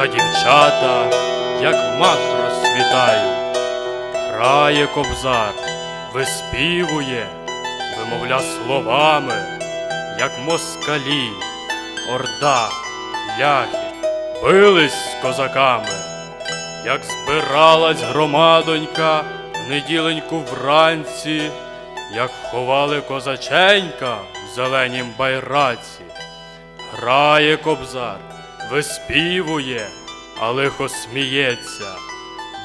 та дівчата, як мак розцвітають. Грає кобзар, виспівує, вимовля словами, як москалі, орда, ляхи, бились з козаками, як збиралась громадонька в неділеньку вранці, як ховали козаченька в зеленім байраці. Грає кобзар, виспівує, а лихо сміється.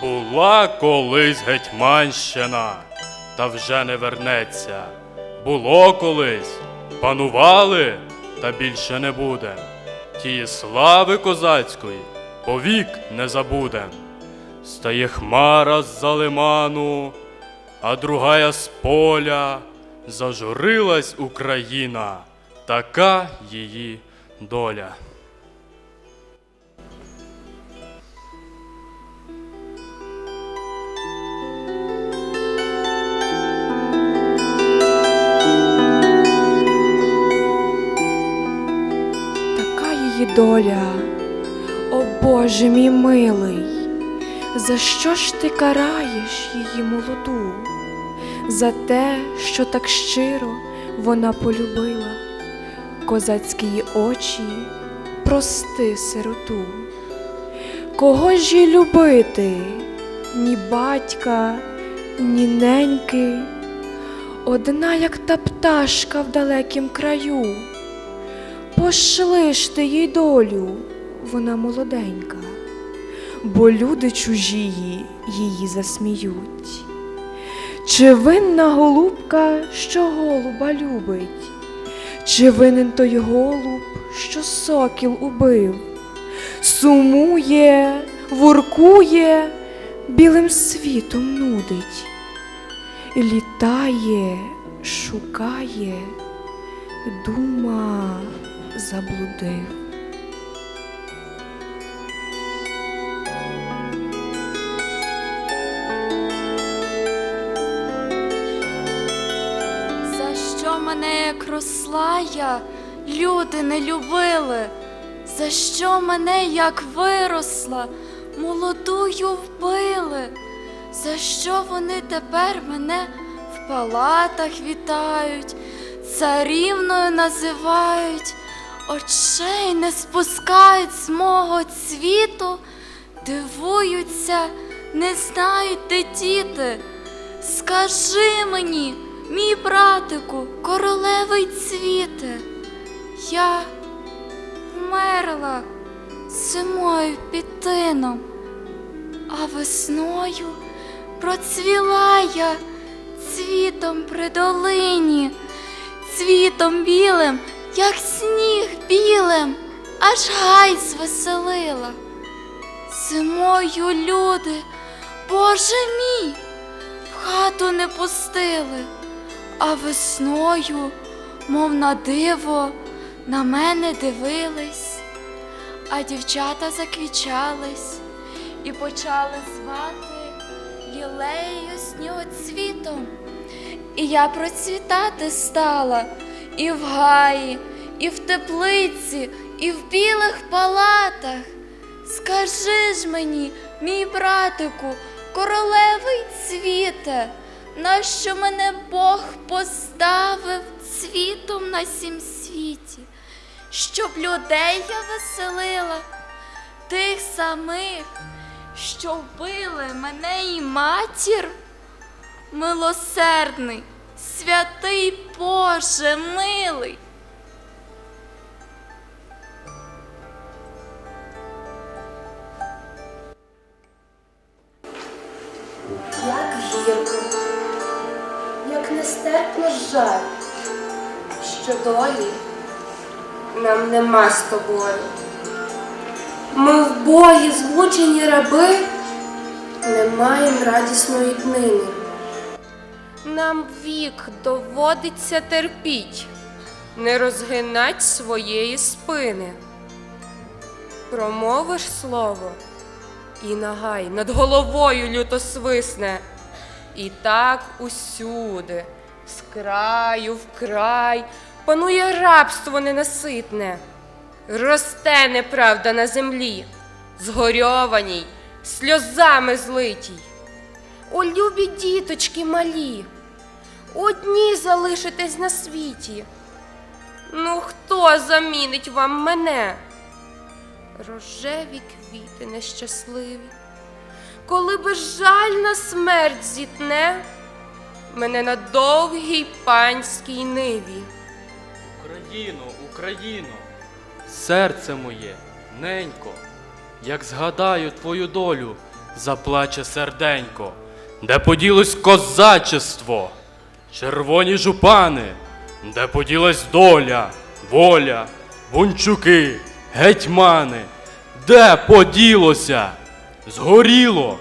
Була колись гетьманщина, та вже не вернеться. Було колись, панували, та більше не буде. Тії слави козацької повік не забудем. Стає хмара з-за лиману, а другая з поля. Зажурилась Україна, така її доля. Доля, о Боже мій милий, за що ж ти караєш її молоду? За те, що так щиро вона полюбила, козацькі очі, прости сироту. Кого ж їй любити? Ні батька, ні неньки, одна, як та пташка в далекім краю. Пошли ж ти їй долю, вона молоденька, бо люди чужії її засміють. Чи винна голубка, що голуба любить? Чи винен той голуб, що сокіл убив? Сумує, воркує, білим світом нудить, літає, шукає, дума заблудив. За що мене, як росла я, люди не любили? За що мене, як виросла, молодую вбили? За що вони тепер мене в палатах вітають, царівною називають, очей не спускають з мого цвіту, дивуються, не знають, де діти. Скажи мені, мій братику, королевий цвіте, я вмерла зимою під тином, а весною процвіла я цвітом при долині, цвітом білим, як сніг білим, аж гай звеселила. Зимою люди, Боже мій, в хату не пустили, а весною, мов на диво, на мене дивились, а дівчата заквічались і почали звати лілеєю снігоцвітом. І я процвітати стала і в гаї, і в теплиці, і в білих палатах. Скажи ж мені, мій братику, королевий цвіте, нащо мене Бог поставив цвітом на сім світі, щоб людей я веселила, тих самих, що вбили мене і матір? Милосердний, святий Боже милий. Як гірко, як нестерпно жаль, що долі нам нема з тобою. Ми вбогі, змучені раби, не маєм радісної днини. Нам вік доводиться терпіть, не розгинать своєї спини. Промовиш слово, і нагай над головою люто свисне. І так усюди, з краю в край, панує рабство ненаситне, росте неправда на землі, згорьованій, сльозами злитій. О, любі діточки малі, одні залишитесь на світі. Ну, хто замінить вам мене? Рожеві квіти нещасливі, коли безжальна смерть зітне мене на довгій панській ниві. Україно, Україно, серце моє, ненько, як згадаю твою долю, заплаче серденько, де поділось козачество, червоні жупани, де поділась доля, воля, бунчуки, гетьмани, де поділося, згоріло,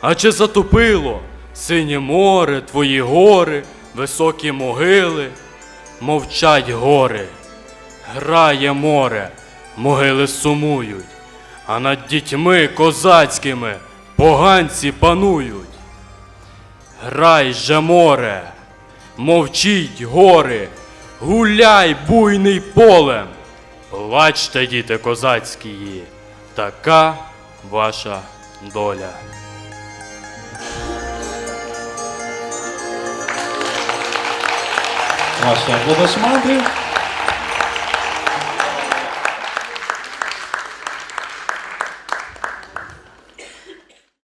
а чи затопило синє море, твої гори, високі могили, мовчать гори, грає море, могили сумують, а над дітьми козацькими поганці панують. Грай же море, мовчіть гори, гуляй буйний полем. Плачте, діти козацькі, така ваша доля. Ваші аплодисменти.